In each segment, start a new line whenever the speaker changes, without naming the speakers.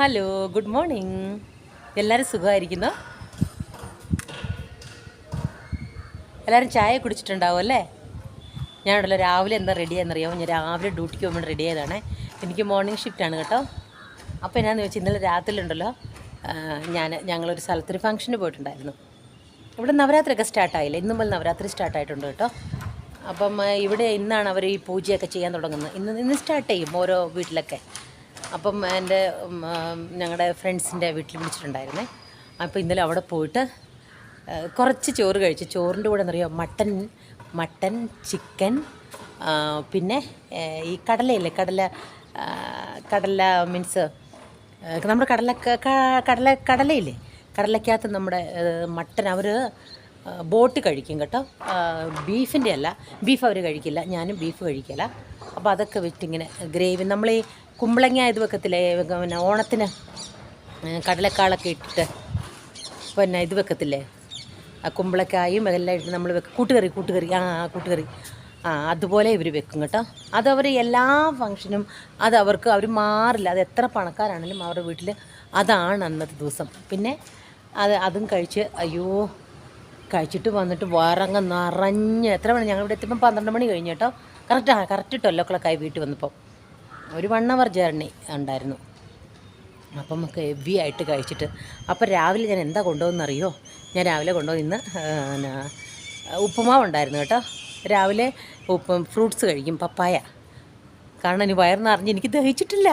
Hello good morning എല്ലാവരും സുഖമായിരിക്കുന്നു? എല്ലാവരും ചായ കുടിച്ചിട്ടുണ്ടാവും അല്ലേ? ഞാനുണ്ടല്ലോ രാവിലെ എന്താ റെഡി ആയെന്നറിയാമോ ഞാൻ രാവിലെ ഡ്യൂട്ടിക്ക് പോകുമ്പോൾ റെഡി ആയതാണ്. എനിക്ക് മോർണിംഗ് ഷിഫ്റ്റ് ആണ് കേട്ടോ. അപ്പോൾ എന്നാന്ന് വെച്ചാൽ ഇന്നലെ രാത്രിയിലുണ്ടല്ലോ ഞാൻ ഞങ്ങളൊരു സ്ഥലത്തൊരു ഫംഗ്ഷന് പോയിട്ടുണ്ടായിരുന്നു. ഇവിടെ നവരാത്രിയൊക്കെ സ്റ്റാർട്ടായില്ലേ ഇന്നും മുതൽ നവരാത്രി സ്റ്റാർട്ടായിട്ടുണ്ട് കേട്ടോ. അപ്പം ഇവിടെ ഇന്നാണ് അവർ ഈ പൂജയൊക്കെ ചെയ്യാൻ തുടങ്ങുന്നത്. ഇന്ന് ഇന്ന് സ്റ്റാർട്ട് ചെയ്യും ഓരോ വീട്ടിലൊക്കെ. അപ്പം എന്റെ ഞങ്ങളുടെ ഫ്രണ്ട്സിന്റെ വീട്ടിൽ വിളിച്ചിട്ടുണ്ടായിരുന്നേ. അപ്പോൾ ഇന്നലെ അവിടെ പോയിട്ട് കുറച്ച് ചോറ് കഴിച്ചു. ചോറിന്റെ കൂടെ എന്നറിയോ മട്ടൻ മട്ടൻ ചിക്കൻ പിന്നെ ഈ കടലയില്ലേ കടല കടല മീൻസ് നമ്മുടെ കടല കടല കടലയില്ലേ? കടലക്കകത്ത് നമ്മുടെ മട്ടൻ അവർ ബോട്ട് കഴിക്കും കേട്ടോ. ബീഫിന്റെ അല്ല ബീഫ് അവർ കഴിക്കില്ല ഞാനും ബീഫ് കഴിക്കില്ല അപ്പോൾ അതൊക്കെ വിറ്റിങ്ങനെ ഗ്രേവി. നമ്മൾ ഈ കുമ്പളങ്ങ ഇത് വെക്കത്തില്ലേ? പിന്നെ ഓണത്തിന് കടലക്കാളൊക്കെ ഇട്ടിട്ട് പിന്നെ ഇത് വെക്കത്തില്ലേ? ആ കുമ്പളക്കായും എല്ലാം ഇട്ട് നമ്മൾ വെക്കും. കൂട്ടുകറി കൂട്ടുകറി. ആ, കൂട്ടുകറി. ആ അതുപോലെ ഇവർ വെക്കും കേട്ടോ. അതവർ എല്ലാ ഫങ്ഷനും അത് അവർക്ക് അവർ മാറില്ല. അത് എത്ര പണക്കാരാണെങ്കിലും അവരുടെ വീട്ടിൽ അതാണ് അന്നത്തെ ദിവസം. പിന്നെ അത് അതും കഴിച്ച് അയ്യോ കഴിച്ചിട്ട് വന്നിട്ട് വറങ്ങ നിറഞ്ഞ്. എത്ര മണി? ഞങ്ങളിവിടെ എത്തിയപ്പം പന്ത്രണ്ട് മണി കഴിഞ്ഞ് കേട്ടോ. കറക്റ്റ് ആ കറക്റ്റ് ട്വൽവ് ഒ ക്ലോക്കായി വീട്ടിൽ വന്നപ്പോൾ ഒരു വൺ അവർ ജേർണി ഉണ്ടായിരുന്നു. അപ്പം നമുക്ക് ഹെവി ആയിട്ട് കഴിച്ചിട്ട് അപ്പം രാവിലെ ഞാൻ എന്താ കൊണ്ടുപോകുന്നറിയോ ഞാൻ രാവിലെ കൊണ്ടുപോയി ഇന്ന് ഉപ്പുമാവ് ഉണ്ടായിരുന്നു കേട്ടോ. രാവിലെ ഉപ്പ് ഫ്രൂട്ട്സ് കഴിക്കും പപ്പായ. കാരണം ഇനി വയറിന്ന് നിറഞ്ഞ് എനിക്ക് ദഹിച്ചിട്ടില്ല.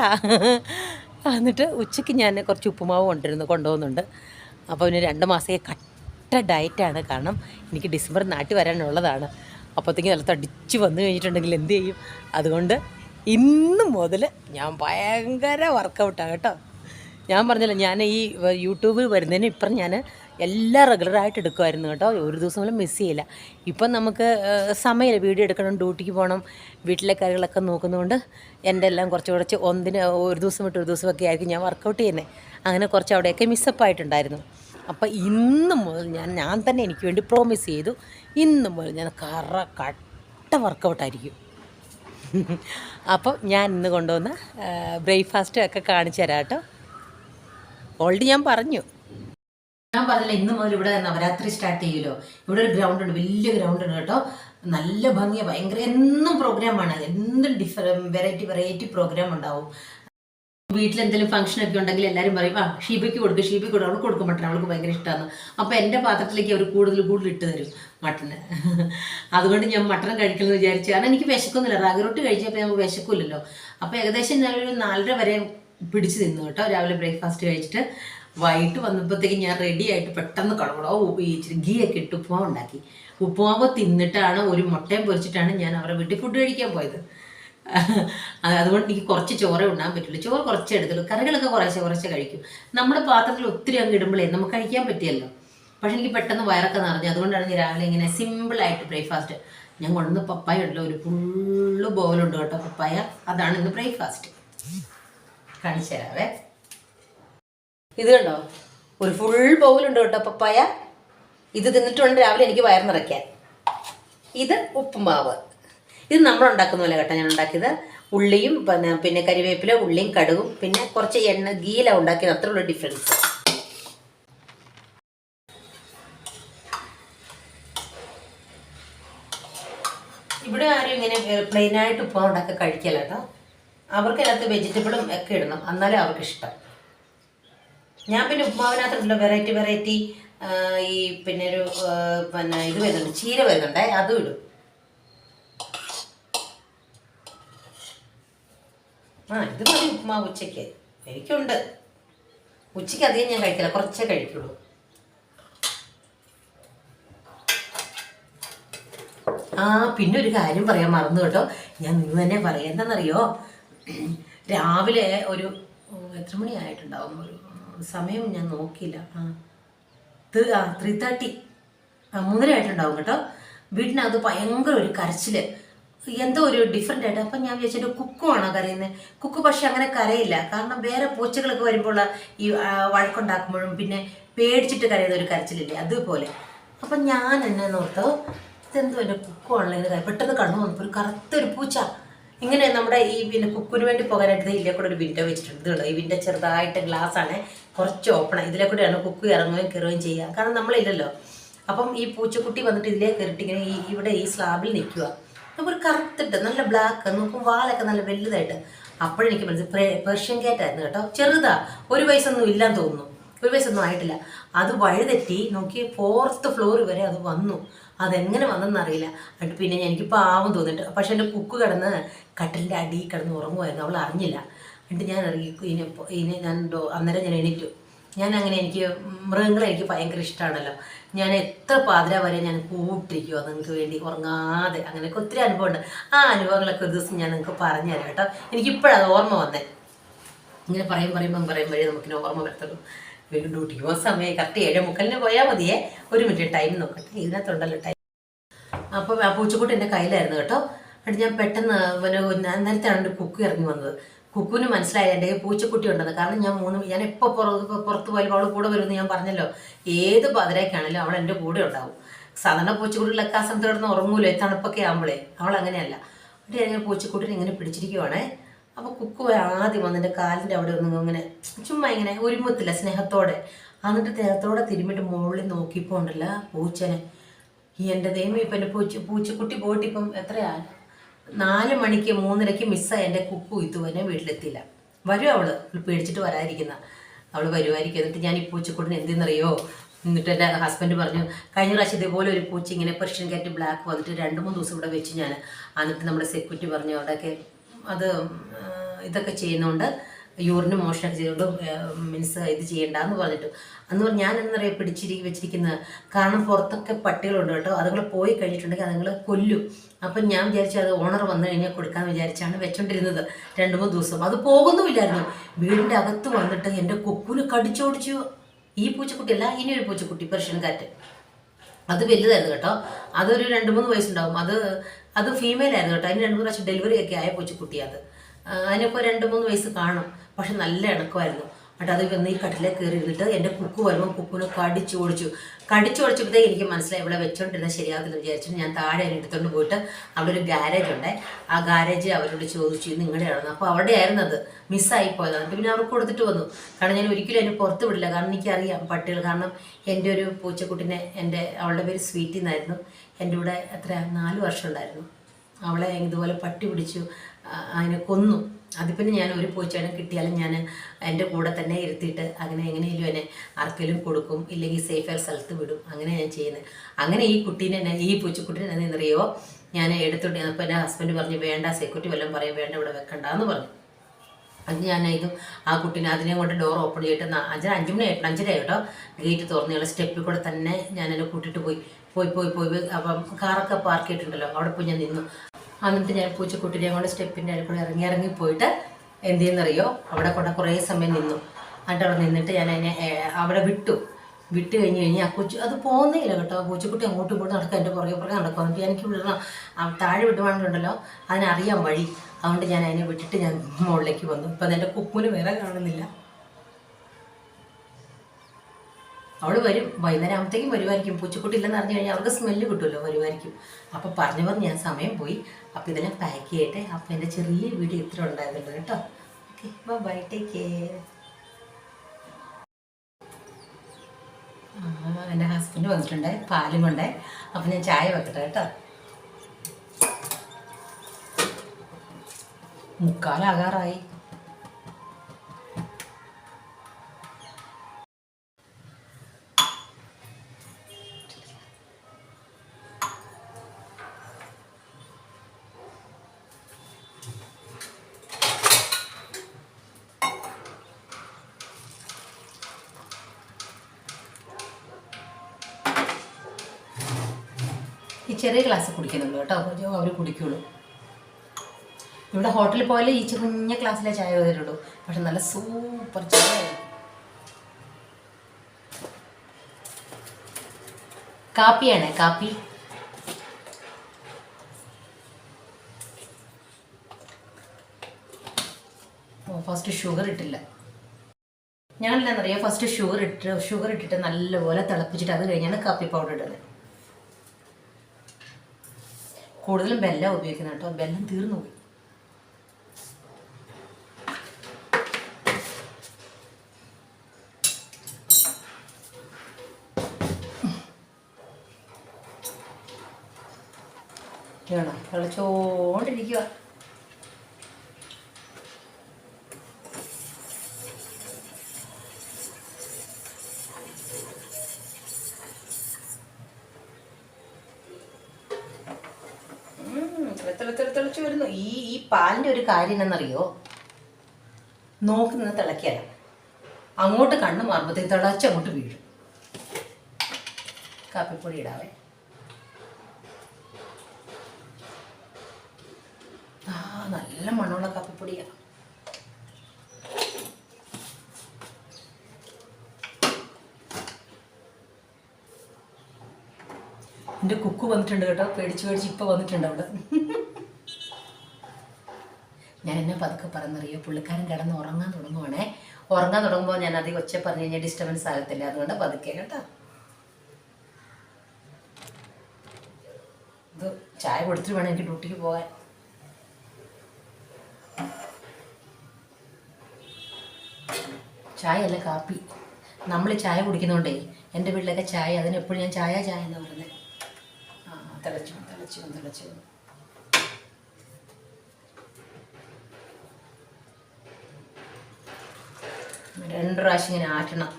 എന്നിട്ട് ഉച്ചയ്ക്ക് ഞാൻ കുറച്ച് ഉപ്പുമാവ് കൊണ്ടിരുന്നു കൊണ്ടുപോകുന്നുണ്ട്. അപ്പോൾ പിന്നെ രണ്ട് മാസത്തെ കട്ട ഡയറ്റാണ് കാരണം എനിക്ക് ഡിസംബർ നാട്ടിൽ വരാനുള്ളതാണ്. അപ്പോഴത്തേക്ക് നല്ല തടിച്ച് വന്നു കഴിഞ്ഞിട്ടുണ്ടെങ്കിൽ എന്ത് ചെയ്യും? അതുകൊണ്ട് ഇന്ന് മുതൽ ഞാൻ ഭയങ്കര വർക്കൗട്ടാണ് കേട്ടോ. ഞാൻ പറഞ്ഞില്ല ഞാൻ ഈ യൂട്യൂബിൽ വരുന്നതിന് ഇപ്പം ഞാൻ എല്ലാം റെഗുലറായിട്ട് എടുക്കുമായിരുന്നു കേട്ടോ. ഒരു ദിവസം പോലും മിസ് ചെയ്യില്ല. ഇപ്പം നമുക്ക് സമയമില്ല. വീഡിയോ എടുക്കണം ഡ്യൂട്ടിക്ക് പോകണം വീട്ടിലെ കാര്യങ്ങളൊക്കെ നോക്കുന്നതുകൊണ്ട് എന്റെ എല്ലാം കുറച്ച് കുറച്ച് ഒന്നിന് ഒരു ദിവസം വിട്ട് ഒരു ദിവസമൊക്കെ ആയിരിക്കും ഞാൻ വർക്കൗട്ട് ചെയ്യുന്നത് അങ്ങനെ കുറച്ച് അവിടെയൊക്കെ മിസ്സപ്പ് അപ്പോൾ ഇന്ന് മുതൽ ഞാൻ ഞാൻ തന്നെ എനിക്ക് വേണ്ടി പ്രോമിസ് ചെയ്തു ഇന്ന് മുതൽ ഞാൻ കറ കട്ട വർക്കൗട്ടായിരിക്കും അപ്പോൾ ഞാൻ ഇന്ന് കൊണ്ടുവന്ന ബ്രേക്ക്ഫാസ്റ്റ് ഒക്കെ കാണിച്ചു തരാം കേട്ടോ. ഓൾറെഡി ഞാൻ പറഞ്ഞു. ഞാൻ പറഞ്ഞില്ല ഇന്ന് മുതൽ ഇവിടെ നവരാത്രി സ്റ്റാർട്ട് ചെയ്യുമല്ലോ. ഇവിടെ ഒരു ഗ്രൗണ്ട് ഉണ്ട് വലിയ ഗ്രൗണ്ട് ഉണ്ട് കേട്ടോ. നല്ല ഭംഗിയാണ് ഭയങ്കര എന്നും പ്രോഗ്രാമാണ് എന്തും ഡിഫറെ വെറൈറ്റി വെറൈറ്റി പ്രോഗ്രാം ഉണ്ടാവും. വീട്ടിൽ എന്തെങ്കിലും ഫംഗ്ഷൻ ഒക്കെ ഉണ്ടെങ്കിൽ എല്ലാവരും പറയും ആ ഷീബയ്ക്ക് കൊടുക്കും ഷീബയ്ക്ക് കൊടുക്കും. അവൾക്ക് കൊടുക്കും മട്ടൺ അവൾക്ക് ഭയങ്കര ഇഷ്ടമാണ് അപ്പോൾ എന്റെ പാത്രത്തിലേക്ക് അവർ കൂടുതൽ കൂടുതൽ ഇട്ട് തരും മട്ടന് അതുകൊണ്ട് ഞാൻ മട്ടൻ കഴിക്കണമെന്ന് വിചാരിച്ചു കാരണം എനിക്ക് വിശക്കൊന്നുമില്ല റാഗി റൊട്ടി കഴിച്ചപ്പോൾ നമുക്ക് വിശക്കില്ലല്ലോ അപ്പോൾ ഏകദേശം ഞാനൊരു നാലര വരെ പിടിച്ചു നിന്നു കേട്ടോ. രാവിലെ ബ്രേക്ക്ഫാസ്റ്റ് കഴിച്ചിട്ട് വൈകിട്ട് വന്നപ്പോഴത്തേക്ക് ഞാൻ റെഡി ആയിട്ട് പെട്ടെന്ന് കടകളോ ഉപയോഗിച്ചിട്ട് ഗീ ഒക്കെ ഇട്ട് ഉപ്പുമാവ് ഉണ്ടാക്കി. ഉപ്പുമാവ് തിന്നിട്ടാണ് ഒരു മുട്ടയും പൊരിച്ചിട്ടാണ് ഞാൻ അവരുടെ വീട്ടിൽ ഫുഡ് കഴിക്കാൻ പോയത്. അതുകൊണ്ട് എനിക്ക് കുറച്ച് ചോറേ ഉണ്ണാൻ പറ്റുള്ളൂ. ചോറ് കുറച്ച് എടുത്തുള്ളൂ. കറികളൊക്കെ കുറേശ്ശെ കുറച്ച് കഴിക്കും. നമ്മുടെ പാത്രത്തിൽ ഒത്തിരി അങ്ങ് ഇടുമ്പോഴേ നമുക്ക് കഴിക്കാൻ പറ്റിയല്ലോ പക്ഷെ എനിക്ക് പെട്ടെന്ന് വയറൊക്കെ നിറഞ്ഞു. അതുകൊണ്ടാണ് ഞാൻ രാവിലെ ഇങ്ങനെ സിമ്പിളായിട്ട് ബ്രേക്ക്ഫാസ്റ്റ് ഞാൻ കൊണ്ടുവന്ന് പപ്പായ ഉണ്ടല്ലോ ഒരു ഫുള്ള് ബോലുണ്ട് കേട്ടോ പപ്പായ. അതാണ് ഇന്ന് ബ്രേക്ക്ഫാസ്റ്റ് കാണിച്ചു തരാവേ. ഇത് കണ്ടോ? ഒരു ഫുൾ ബോലുണ്ട് കേട്ടോ പപ്പായ. ഇത് തിന്നിട്ട് വേണം രാവിലെ എനിക്ക് വയർ നിറയ്ക്കാൻ. ഇത് ഉപ്പുമാവ്. ഇത് നമ്മൾ ഉണ്ടാക്കുന്ന പോലെ കേട്ടോ. ഞാൻ ഉണ്ടാക്കിയത് ഉള്ളിയും പിന്നെ പിന്നെ കരിവേപ്പില ഉള്ളിയും കടുകും പിന്നെ കുറച്ച് എണ്ണ ഗീല ഉണ്ടാക്കിയത്. അത്രേ ഉള്ളൂ ഡിഫറൻസ് ഇവിടെ ആരും ഇങ്ങനെ പ്ലെയിൻ ആയിട്ട് ഉപ്പുമാവ് ഉണ്ടാക്കി കഴിക്കല കേട്ടോ. അവർക്ക് അതിനകത്ത് വെജിറ്റബിളും ഒക്കെ ഇടണം. എന്നാലും അവർക്ക് ഇഷ്ടം. ഞാൻ പിന്നെ ഉപ്പുമാവിനകത്തുള്ള വെറൈറ്റി വെറൈറ്റി ഈ പിന്നെ ഒരു പിന്നെ ഇത് വരുന്നുണ്ട്. ചീര വരുന്നുണ്ടേ അതും ഇടും. ആ ഇത് മതി ഉപ്പുമാവ് ഉച്ചയ്ക്ക്. എനിക്കുണ്ട്. ഉച്ചയ്ക്ക് അധികം ഞാൻ കഴിക്കില്ല കുറച്ചേ കഴിക്കുള്ളൂ. ആ പിന്നെ ഒരു കാര്യം പറയാൻ മറന്നു കേട്ടോ. ഞാൻ നിന്ന് തന്നെ പറയാം രാവിലെ ഒരു എത്ര മണിയായിട്ടുണ്ടാവും ഒരു സമയം ഞാൻ നോക്കിയില്ല. ആ ആ ത്രീ തേർട്ടി മൂന്നര ആയിട്ടുണ്ടാവും കേട്ടോ. വീട്ടിനകത്ത് ഭയങ്കര ഒരു കരച്ചിൽ. എന്തോ ഒരു ഡിഫറെന്റ് ആയിട്ട്. അപ്പം ഞാൻ വിചാരിച്ചിട്ട് കുക്കുവാണോ കരയുന്നത് കുക്ക് പക്ഷെ അങ്ങനെ കരയില്ല. കാരണം വേറെ പൂച്ചകളൊക്കെ വരുമ്പോൾ ഈ വഴക്കുണ്ടാക്കുമ്പോഴും പിന്നെ പേടിച്ചിട്ട് കരയുന്ന ഒരു കരച്ചിലില്ലേ? അതുപോലെ. അപ്പം ഞാൻ എന്നെ നോർത്തോ ഇതെന്തോ എന്റെ കുക്കുവാണല്ലോ ഇങ്ങനെ പെട്ടെന്ന് കണ്ണു വന്നപ്പോൾ ഒരു കറുത്തൊരു പൂച്ച. ഇങ്ങനെ നമ്മുടെ ഈ പിന്നെ കുക്കിന് വേണ്ടി പോകാനായിട്ട് ഇതിലെ കൂടെ ഒരു വിൻഡോ വെച്ചിട്ടുണ്ട്. ഇതുള്ളൂ ഈ വിൻഡോ ചെറുതായിട്ട് ഗ്ലാസ് ആണ്. കുറച്ച് ഓപ്പൺ ഇതിലെ കൂടെയാണ് കുക്ക് ഇറങ്ങുകയും കയറുകയും ചെയ്യുക. കാരണം നമ്മളില്ലല്ലോ. അപ്പം ഈ പൂച്ചക്കുട്ടി വന്നിട്ട് ഇതിലേ കയറിയിട്ട് ഇങ്ങനെ ഈ ഇവിടെ ഈ സ്ലാബിൽ നിൽക്കുക. നമുക്കൊരു കറുത്തിട്ട് നല്ല ബ്ലാക്ക് നോക്കും വാളൊക്കെ നല്ല വലുതായിട്ട് അപ്പോഴെനിക്ക് മനസ്സിലായി പേർഷ്യൻ ക്യാറ്റ് ആയിരുന്നു കേട്ടോ. ചെറുതാ. ഒരു വയസ്സൊന്നും ഇല്ലാന്ന് തോന്നുന്നു. ഒരു വയസ്സൊന്നും ആയിട്ടില്ല. അത് വഴിതെറ്റി നോക്കി ഫോർത്ത് ഫ്ലോർ വരെ അത് വന്നു. അതെങ്ങനെ വന്നെന്നറിയില്ല എന്നിട്ട് പിന്നെ എനിക്ക് പാവം തോന്നിട്ട് പക്ഷെ എന്റെ കുക്ക് കിടന്ന് കട്ടിലിന്റെ അടിയിൽ കിടന്ന് ഉറങ്ങുമായിരുന്നു. അവൾ അറിഞ്ഞില്ല. എന്നിട്ട് ഞാൻ ഇറങ്ങി ഇനി ഞാൻ അന്നേരം ഞാൻ എണീറ്റു. ഞാൻ അങ്ങനെ എനിക്ക് മൃഗങ്ങളെ എനിക്ക് ഭയങ്കര ഇഷ്ടമാണല്ലോ ഞാൻ എത്ര പാതിര വരെ ഞാൻ കൂട്ടിരിക്കുമോ നിങ്ങൾക്ക് വേണ്ടി ഉറങ്ങാതെ. അങ്ങനെയൊക്കെ ഒത്തിരി അനുഭവമുണ്ട്. ആ അനുഭവങ്ങളൊക്കെ ഒരു ദിവസം ഞാൻ നിങ്ങൾക്ക് പറഞ്ഞു തരാം കേട്ടോ. എനിക്കിപ്പോഴത് ഓർമ്മ വന്നേ. ഇങ്ങനെ പറയും പറയുമ്പം പറയും വഴി നമുക്കിന് ഓർമ്മ വരത്തുള്ളൂ. വീണ്ടും ഡ്യൂട്ടിക്ക് പോകുന്ന സമയം കറക്റ്റ് ഏഴ് മുക്കലിന് പോയാൽ മതിയേ. ഒരു മിനിറ്റ് ടൈം നോക്കട്ടെ. ഇതിനകത്തുണ്ടല്ലോ ടൈം. അപ്പം ആ പൂച്ചക്കൂട്ട് എന്റെ കയ്യിലായിരുന്നു കേട്ടോ. എന്നിട്ട് ഞാൻ പെട്ടെന്ന് ഞാൻ നേരത്തെയാണ് എന്റെ കുക്ക് ഇറങ്ങി വന്നത്. കുക്കുവിന് മനസ്സിലായി എന്റെ പൂച്ചക്കുട്ടി ഉണ്ടെന്ന്. കാരണം ഞാൻ മൂന്ന് ഞാൻ എപ്പോൾ പുറത്ത് പുറത്ത് പോയാലും അവൾ കൂടെ വരുമെന്ന് ഞാൻ പറഞ്ഞല്ലോ. ഏത് പതിരേക്കാണെങ്കിലും അവൾ എന്റെ കൂടെ ഉണ്ടാവും. സാധാരണ പൂച്ചക്കുട്ടികളൊക്കെ ആ സ്ഥലത്ത് കിടന്ന് ഉറങ്ങൂലേ? തണുപ്പൊക്കെ ആകുമ്പോഴേ അവൾ അങ്ങനെയല്ല. എന്നിട്ട് ഞാൻ പൂച്ചക്കുട്ടിനെ ഇങ്ങനെ പിടിച്ചിരിക്കുവാണേ. അപ്പോൾ കുക്കു ആദ്യം വന്ന് എന്റെ കാലിന്റെ അവിടെ ഒന്നും ഇങ്ങനെ ചുമ്മാ ഇങ്ങനെ ഒരുമത്തില്ല സ്നേഹത്തോടെ. എന്നിട്ട് സ്നേഹത്തോടെ തിരുമ്മിട്ട് മുകളിൽ നോക്കിയപ്പോൾ ഉണ്ടല്ലോ പൂച്ചനെ. എന്റെ ദൈവം ഇപ്പം എന്റെ പൂച്ച പൂച്ചക്കുട്ടി പോയിട്ട് ഇപ്പം എത്രയാ നാല് മണിക്ക് മൂന്നരയ്ക്ക് മിസ്സായി എന്റെ കുക്കു ഇതുവരെ വീട്ടിലെത്തിയില്ല. വരും അവൾ. പേടിച്ചിട്ട് വരാതിരിക്കുന്ന. അവൾ വരുമായിരിക്കും എന്നിട്ട് ഞാൻ ഈ പൂച്ചക്കൂടിന് എന്തെന്നറിയോ? എന്നിട്ട് എന്റെ ഹസ്ബൻഡ് പറഞ്ഞു കഴിഞ്ഞ പ്രാവശ്യം ഇതേപോലെ ഒരു പൂച്ച ഇങ്ങനെ പെർഷ്യൻ കാറ്റ് ബ്ലാക്ക് വന്നിട്ട് രണ്ട് മൂന്ന് ദിവസം ഇവിടെ വെച്ച് ഞാൻ. എന്നിട്ട് നമ്മുടെ സെക്യൂരിറ്റി പറഞ്ഞു അവിടെയൊക്കെ അത് ഇതൊക്കെ ചെയ്യുന്നതുകൊണ്ട് യൂറിന് മോഷണമൊക്കെ ചെയ്തുകൊണ്ട് മീൻസ് ഇത് ചെയ്യണ്ട എന്ന് പറഞ്ഞിട്ട്. അന്ന് പറഞ്ഞ് ഞാൻ എന്നറിയാം പിടിച്ചിരി വെച്ചിരിക്കുന്നത് കാരണം പുറത്തൊക്കെ പട്ടികളുണ്ട് കേട്ടോ. അതുങ്ങൾ പോയി കഴിഞ്ഞിട്ടുണ്ടെങ്കിൽ അതുങ്ങൾ കൊല്ലും. അപ്പം ഞാൻ വിചാരിച്ചു അത് ഓണർ വന്നു കഴിഞ്ഞാൽ കൊടുക്കാമെന്ന് വിചാരിച്ചാണ് വെച്ചോണ്ടിരുന്നത്. രണ്ട് മൂന്ന് ദിവസം. അത് പോകുന്നുമില്ലായിരുന്നു. വീടിന്റെ അകത്ത് വന്നിട്ട് എന്റെ കൊക്കുന് കടിച്ചോടിച്ചു. ഈ പൂച്ചക്കുട്ടിയല്ല ഇനി ഒരു പൂച്ചക്കുട്ടി പെർഷ്യൻ കാറ്റ്. അത് വലുതായിരുന്നു കേട്ടോ. അതൊരു രണ്ട് മൂന്ന് വയസ്സുണ്ടാവും. അത് അത് ഫീമെയിൽ ആയിരുന്നു കേട്ടോ. അതിന് രണ്ട് മൂന്ന് പ്രാവശ്യം ഡെലിവറി ഒക്കെ ആയ പൂച്ചക്കുട്ടി അത്. അതിനൊക്കെ രണ്ട് മൂന്ന് വയസ്സ് കാണും. പക്ഷെ നല്ല ഇണക്കമായിരുന്നു. എന്നിട്ട് അത് വന്ന് ഈ കട്ടിലെ കയറി ഇരുന്നിട്ട് എന്റെ കുക്ക് വരുമ്പോൾ കുക്കിനെ കടിച്ചു ഓടിച്ചു കടിച്ചു ഓടിച്ചപ്പോഴത്തേക്ക് എനിക്ക് മനസ്സിലായി ഇവിടെ വെച്ചോണ്ടിരുന്ന ശരിയാകത്തില്ല വിചാരിച്ചിട്ട് ഞാൻ താഴെ എടുത്തുകൊണ്ട് പോയിട്ട് അവിടെ ഒരു ഗാരേജ് ഉണ്ട്. ആ ഗാരേജ് അവരോട് ചോദിച്ചു നിങ്ങളുടെ ആണെന്ന് അപ്പോൾ അവിടെ ആയിരുന്നു അത് മിസ്സായി പോയതാണ്. പിന്നെ അവർക്ക് കൊടുത്തിട്ട് വന്നു. കാരണം ഞാൻ ഒരിക്കലും എന്നെ പുറത്ത് വിടില്ല. കാരണം എനിക്കറിയാം പട്ടികൾ. കാരണം എന്റെ ഒരു പൂച്ചക്കുട്ടിനെ എന്റെ അവളുടെ പേര് സ്വീറ്റിന്നായിരുന്നു. എന്റെ കൂടെ എത്ര നാല് വർഷം ഉണ്ടായിരുന്നു. അവളെ ഇതുപോലെ പട്ടി പിടിച്ചു. അതിനെ കൊന്നു. അതിൽ പിന്നെ ഞാൻ ഒരു പൂച്ചേനെ കിട്ടിയാലും ഞാൻ എന്റെ കൂടെ തന്നെ ഇരുത്തിയിട്ട് അങ്ങനെ എങ്ങനെയും എന്നെ ആർക്കെങ്കിലും കൊടുക്കും ഇല്ലെങ്കിൽ സേഫ് ആയ സ്ഥലത്ത് വിടും. അങ്ങനെ ഞാൻ ചെയ്യുന്നത്. അങ്ങനെ ഈ കുട്ടീനെ ഞാൻ- ഈ പൂച്ചക്കുട്ടീനെ എന്നറിയോ ഞാൻ എടുത്തോണ്ട് അപ്പോൾ എന്റെ ഹസ്ബൻഡ് പറഞ്ഞു വേണ്ട സെക്യൂരിറ്റി വല്ലതും പറയും. വേണ്ട ഇവിടെ വെക്കണ്ട എന്ന് പറഞ്ഞു. അത് ഞാൻ ഇത് ആ കുട്ടീനെ അതിനെ കൊണ്ട് ഡോർ ഓപ്പൺ ചെയ്തിട്ട് അഞ്ചര അഞ്ച് മണി ആയിട്ട് അഞ്ചര കേട്ടോ ഗേറ്റ് തുറന്ന് ഞങ്ങൾ സ്റ്റെപ്പിൽ കൂടെ തന്നെ ഞാൻ എന്നെ കൂട്ടിയിട്ട് പോയി. പോയി പോയി പോയി. അപ്പം കാറൊക്കെ പാർക്ക് ചെയ്തിട്ടുണ്ടല്ലോ. അവിടെ പോയി ഞാൻ നിന്നു. എന്നിട്ട് ഞാൻ പൂച്ചക്കുട്ടിനെ കൊണ്ട് സ്റ്റെപ്പിന്റെ കൂടെ ഇറങ്ങി ഇറങ്ങി പോയിട്ട് എന്ത് ചെയ്യുന്നറിയോ അവിടെ കൊണ്ട് കുറേ സമയം നിന്നു. എന്നിട്ട് അവിടെ നിന്നിട്ട് ഞാൻ അതിനെ അവിടെ വിട്ടു. വിട്ട് കഴിഞ്ഞ് കഴിഞ്ഞാൽ ആ കൊച്ചു അത് പോകുന്നില്ല കേട്ടോ. പൂച്ചക്കുട്ടി അങ്ങോട്ടും ഇങ്ങോട്ടും നടക്കുക എന്റെ പുറകെ പുറകെ നടക്കും. എന്നിട്ട് എനിക്ക് വിടണം. താഴെ വിടുവാണെന്നുണ്ടല്ലോ അതിനറിയാം വഴി. അതുകൊണ്ട് ഞാൻ അതിനെ വിട്ടിട്ട് ഞാൻ മുകളിലേക്ക് വന്നു. ഇപ്പം എന്റെ കുക്കുന് വേറെ കാണുന്നില്ല. അവൾ വരും. വൈകുന്നേരം ആകുമ്പോഴത്തേക്കും വരുമായിരിക്കും പൂച്ചക്കുട്ടി ഇല്ലെന്ന് അറിഞ്ഞു കഴിഞ്ഞാൽ അവർക്ക് സ്മെല്ല് കിട്ടുമല്ലോ വരുമായിരിക്കും അപ്പോൾ പറഞ്ഞു പറഞ്ഞ് ഞാൻ സമയം പോയി. അപ്പോൾ ഇതിനെ പാക്ക് ചെയ്യട്ടെ. അപ്പോൾ എന്റെ ചെറിയ വീഡിയോ ഇത്ര ഉണ്ടായിരുന്നു കേട്ടോ. ഓക്കെ ബൈ ടേക്ക് കെയർ എന്റെ ഹസ്ബൻഡ് വന്നിട്ടുണ്ട്. പാലും കൊണ്ട്. അപ്പം ഞാൻ ചായ വെക്കട്ടെ കേട്ടോ. മുക്കാലാകാറായി. ചെറിയ ഗ്ലാസ് കുടിക്കുന്നുള്ളൂ കേട്ടോ. അവർ കുടിക്കുള്ളൂ. ഇവിടെ ഹോട്ടലിൽ പോയാലും ഈ കുഞ്ഞ ക്ലാസ്സിലെ ചായ തരുള്ളൂ പക്ഷെ നല്ല സൂപ്പർ ചായ. കാപ്പിയാണ് കാപ്പി. ഫസ്റ്റ് ഷുഗർ ഇട്ടില്ല. ഞങ്ങളെന്നറിയാം ഫസ്റ്റ് ഷുഗർ ഇട്ട് ഷുഗർ ഇട്ടിട്ട് നല്ലപോലെ തിളപ്പിച്ചിട്ട് അത് കഴിഞ്ഞാണ് കാപ്പി പൗഡർ ഇടുന്നത്. കൂടുതലും ബെല്ലം ഉപയോഗിക്കുന്ന കേട്ടോ. ബെല്ലം തീർന്നു പോയി. വേണം തിളച്ചോണ്ടിരിക്കുക തിളച്ച് വരുന്നു. ഈ ഈ പാലിന്റെ ഒരു കാര്യം എന്നറിയോ നോക്കി തിളക്കിയാൽ അങ്ങോട്ട് കണ്ണ് മാറുമ്പോഴത്തേക്ക് തിളച്ച് അങ്ങോട്ട് വീഴും. കാപ്പിപ്പൊടി ഇടാവേ. ആ നല്ല മണമുള്ള കാപ്പിപ്പൊടിയാണ് എന്റെ കുക്ക് വന്നിട്ടുണ്ട് കേട്ടോ. പേടിച്ച് പേടിച്ച് ഇപ്പോൾ വന്നിട്ടുണ്ട് അവിടെ. എന്നെ പതുക്കെ പറഞ്ഞറിയോ. പുള്ളിക്കാരൻ കിടന്ന് ഉറങ്ങാൻ തുടങ്ങുവാണേ. ഉറങ്ങാൻ തുടങ്ങുമ്പോൾ ഞാൻ അധികം ഒച്ച പറഞ്ഞു കഴിഞ്ഞാൽ ഡിസ്റ്റർബൻസ് ആകത്തില്ല. അതുകൊണ്ട് പതുക്കെ കേട്ടോ. ഇത് ചായ കൊടുത്തിട്ട് വേണം എനിക്ക് ഡ്യൂട്ടിക്ക് പോകാൻ. ചായ അല്ല കാപ്പി. നമ്മൾ ചായ കുടിക്കുന്നതുകൊണ്ടേ എന്റെ വീട്ടിലൊക്കെ ചായ. അതിനെപ്പോഴും ഞാൻ ചായ ചായ എന്ന് പറയുന്നത് ആ തിളച്ചു തിളച്ചു തിളച്ചു. രണ്ട് പ്രാവശ്യം ഇങ്ങനെ ആറ്റണം.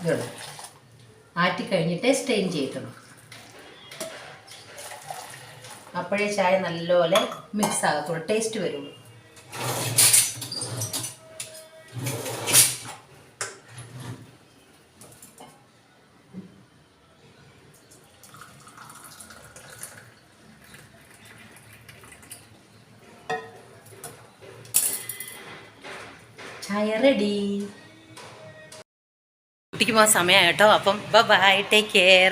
ഇതുണ്ട് ആറ്റി കഴിഞ്ഞിട്ട് സ്റ്റെയിൻ ചെയ്യത്തുള്ളൂ അപ്പോഴേ ചായ നല്ലപോലെ മിക്സ് ആകത്തുള്ളൂ. ടേസ്റ്റ് വരുള്ളൂ. ചായ റെഡി കുട്ടിക്ക് പോകാൻ സമയമായി കേട്ടോ. അപ്പം ബൈ ടേക്ക് കെയർ